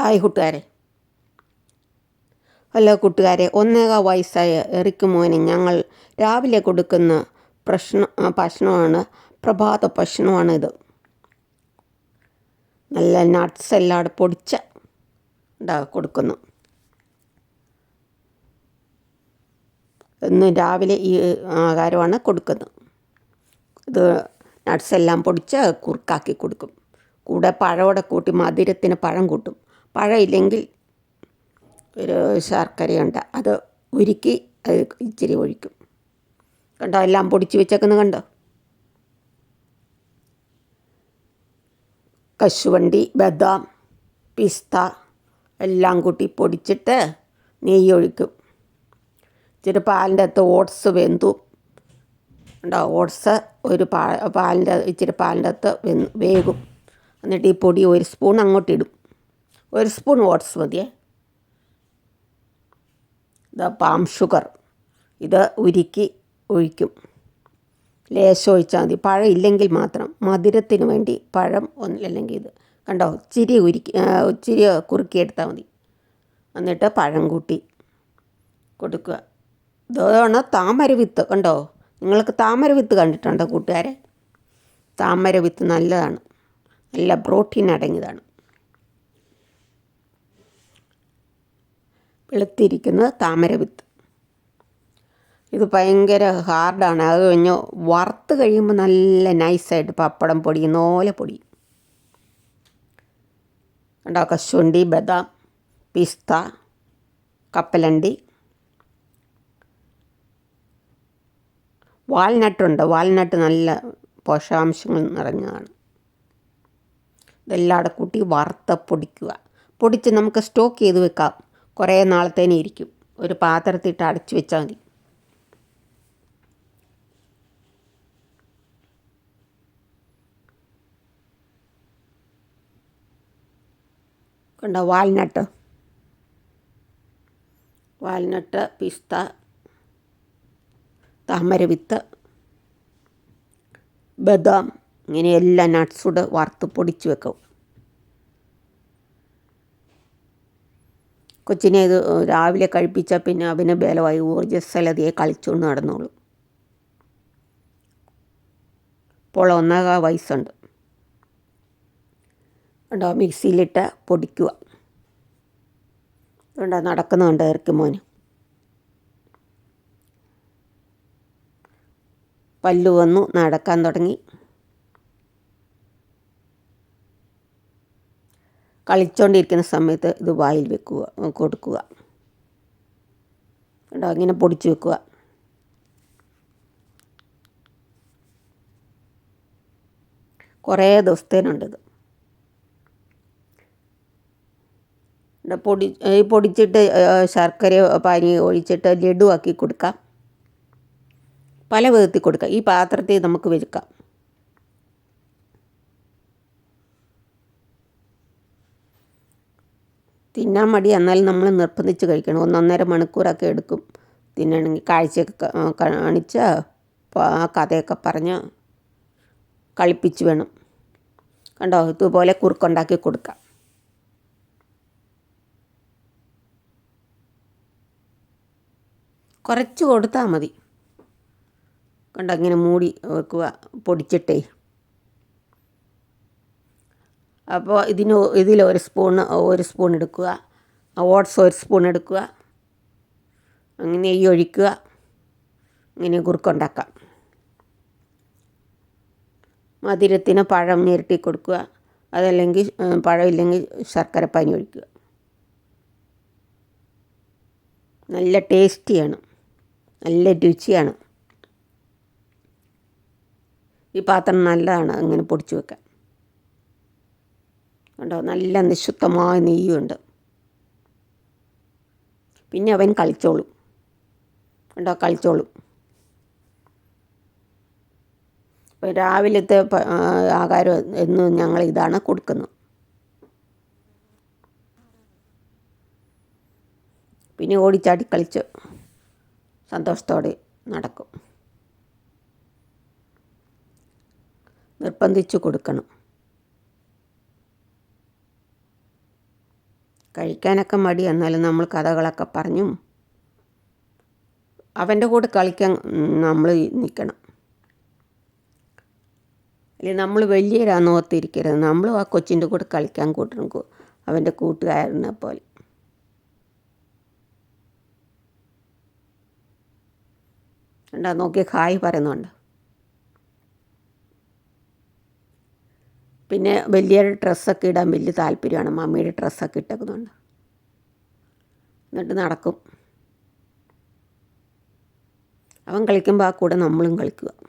Hi കൂട്ടുകാരെ. Hello കൂട്ടുകാരെ ഒന്നേക വയസ്സായ എറിക്ക് മോന് ഞങ്ങൾ രാവിലെ കൊടുക്കുന്ന പ്രശ്ന ഭക്ഷണമാണ് പ്രഭാത ഭക്ഷണമാണ് ഇത്. നല്ല നട്ട്സ് എല്ലാം പൊടിച്ച കൊടുക്കുന്നു. ഇന്ന് രാവിലെ ഈ ആഹാരമാണ് കൊടുക്കുന്നത്. ഇത് നട്ട്സ് എല്ലാം പൊടിച്ച് കുറുക്കാക്കി കൊടുക്കും. കൂടെ പഴമോടെ കൂട്ടി മധുരത്തിന് പഴം കൂട്ടും. പഴം ഒരു ശർക്കരയുണ്ട്. അത് ഉരുക്കി അത് ഇച്ചിരി ഒഴിക്കും. കണ്ടോ? എല്ലാം പൊടിച്ച് വെച്ചേക്കുന്നത് കണ്ടോ? കശുവണ്ടി ബദാം പിസ്ത എല്ലാം കൂട്ടി പൊടിച്ചിട്ട് നെയ്യ് ഒഴിക്കും. ഇച്ചിരി പാലിന്റെ അകത്ത് ഓട്സ് വെന്തു. ഉണ്ടോ ഓട്സ് ഒരു പാ പാലിന്റെ ഇച്ചിരി പാലിന്റെ അകത്ത് വേകും. എന്നിട്ട് ഈ പൊടി ഒരു സ്പൂൺ അങ്ങോട്ട് ഇടും. ഒരു സ്പൂൺ ഓട്സ് മതിയേ. ഇത് പാം ഷുഗർ. ഇത് ഉരുക്കി ഒഴിക്കും. ലേശം ഒഴിച്ചാൽ മതി. പഴം ഇല്ലെങ്കിൽ മാത്രം. മധുരത്തിന് വേണ്ടി പഴം ഒന്നില്ലെങ്കിൽ ഇത്. കണ്ടോ? ഇച്ചിരി ഉരുക്കി ഇച്ചിരി കുറുക്കിയെടുത്താൽ മതി. എന്നിട്ട് പഴം കൂട്ടി കൊടുക്കുക. ഇതാണ്? താമര വിത്ത്. കണ്ടോ? നിങ്ങൾക്ക് താമര വിത്ത് കണ്ടിട്ടുണ്ടോ കൂട്ടുകാരെ? താമര വിത്ത് നല്ലതാണ്. നല്ല പ്രോട്ടീൻ അടങ്ങിയതാണ്. വെളുത്തിരിക്കുന്നത് താമര വിത്ത്. ഇത് ഭയങ്കര ഹാർഡാണ്. അത് കഴിഞ്ഞ് വറുത്ത് കഴിയുമ്പോൾ നല്ല നൈസായിട്ട് പപ്പടം പൊടി പോലെ പൊടി. കണ്ടോ? കശുവണ്ടി ബദാം പിസ്ത കപ്പലണ്ടി. വാൽനട്ടുണ്ട്. വാൽനട്ട് നല്ല പോഷകാംശങ്ങൾ നിറഞ്ഞതാണ്. ഇതെല്ലാം കൂടെ കൂട്ടി വറുത്ത് പൊടിക്കുക. പൊടിച്ച് നമുക്ക് സ്റ്റോക്ക് ചെയ്ത് വെക്കാം. കുറേ നാളത്തേനെ ഇരിക്കും. ഒരു പാത്രത്തിട്ട് അടച്ചു വെച്ചാൽ മതി. കണ്ടോ? വാൽനട്ട്. വാൽനട്ട് പിസ്ത താമരവിത്ത് ബദാം ഇങ്ങനെ എല്ലാ നട്ട്സൂടെ വറുത്ത് പൊടിച്ച് വെക്കും. കൊച്ചിനെ ഇത് രാവിലെ കഴിപ്പിച്ചാൽ പിന്നെ അവന് ബലമായി ഊർജസ്വലതയെ കളിച്ചുകൊണ്ട് നടന്നോളും. ഇപ്പോൾ ഒന്നര വയസ്സുണ്ട്. കണ്ടോ മിക്സിയിലിട്ട് പൊടിക്കുക. കണ്ടോ നടക്കുന്നുണ്ട് ഇറക്കി മോന്. പല്ലു വന്നു നടക്കാൻ തുടങ്ങി. കളിച്ചുകൊണ്ടിരിക്കുന്ന സമയത്ത് ഇത് വായിൽ വെക്കുക കൊടുക്കുക. കേട്ടോ ഇങ്ങനെ പൊടിച്ച് വെക്കുക. കുറേ ദിവസത്തേനുണ്ടത്. പൊടി ഈ പൊടിച്ചിട്ട് ശർക്കര പാനി ഒഴിച്ചിട്ട് ലഡു ആക്കി കൊടുക്കാം. പല വിധത്തിൽ കൊടുക്കാം. ഈ പാത്രത്തിൽ നമുക്ക് വെക്കാം. തിന്നാൻ മടി എന്നാലും നമ്മൾ നിർബന്ധിച്ച് കഴിക്കണം. ഒന്നൊന്നര മണിക്കൂറൊക്കെ എടുക്കും തിന്നണമെങ്കിൽ. കാഴ്ചയൊക്കെ കാണിച്ച് കഥയൊക്കെ പറഞ്ഞ് കളിപ്പിച്ച് വേണം. കണ്ടോ? ഇതുപോലെ കുറുക്കുണ്ടാക്കി കൊടുക്കാം. കുറച്ച് കൊടുത്താൽ മതി. കണ്ടോ? ഇങ്ങനെ മൂടി വെക്കുക പൊടിച്ചിട്ടേ. അപ്പോൾ ഇതിന് ഇതിൽ ഒരു സ്പൂൺ ഒരു സ്പൂൺ എടുക്കുക. ഓട്സ് ഒരു സ്പൂൺ എടുക്കുക. അങ്ങനെ നെയ്യ് ഒഴിക്കുക. ഇങ്ങനെ കുറുക്കുണ്ടാക്കാം മധുരത്തിന് പഴം ഞെരട്ടി കൊടുക്കുക. അതല്ലെങ്കിൽ പഴമില്ലെങ്കിൽ ശർക്കര പാനി ഒഴിക്കുക. നല്ല ടേസ്റ്റിയാണ് നല്ല രുചിയാണ്. ഈ പാത്രം നല്ലതാണ് അങ്ങനെ പൊടിച്ചു വെക്കാൻ. കണ്ടോ? നല്ല നിശുദ്ധമായ നെയ്യുണ്ട്. പിന്നെ അവൻ കളിച്ചോളും. കണ്ടോ? കളിച്ചോളും. ഇപ്പോൾ രാവിലത്തെ ആഹാരം എന്ന് ഞങ്ങൾ ഇതാണ് കൊടുക്കുന്നത്. പിന്നെ ഓടിച്ചാടി കളിച്ച് സന്തോഷത്തോടെ നടക്കും. നിർബന്ധിച്ചു കൊടുക്കണം. കഴിക്കാനൊക്കെ മടി എന്നാലും നമ്മൾ കഥകളൊക്കെ പറഞ്ഞും അവന്റെ കൂടെ കളിക്കാൻ നമ്മൾ നിൽക്കണം. അല്ലെങ്കിൽ നമ്മൾ വലിയവരാന്ന് ഓർത്തിരിക്കരുത്. നമ്മളും ആ കൊച്ചിന്റെ കൂടെ കളിക്കാൻ കൂട്ടണം. അവന്റെ കൂട്ടുകാരനെ പോലെ. ഉണ്ടാ നോക്കി ഹായ് പറയുന്നുണ്ട്. പിന്നെ വലിയ ഡ്രസ്സൊക്കെ ഇടാൻ വലിയ താല്പര്യമാണ്. മമ്മിയുടെ ഡ്രസ്സൊക്കെ ഇട്ടേക്കുന്നുണ്ട്. എന്നിട്ട് നടക്കും. അവൻ കളിക്കുമ്പോൾ ആ കൂടെ നമ്മളും കളിക്കുക.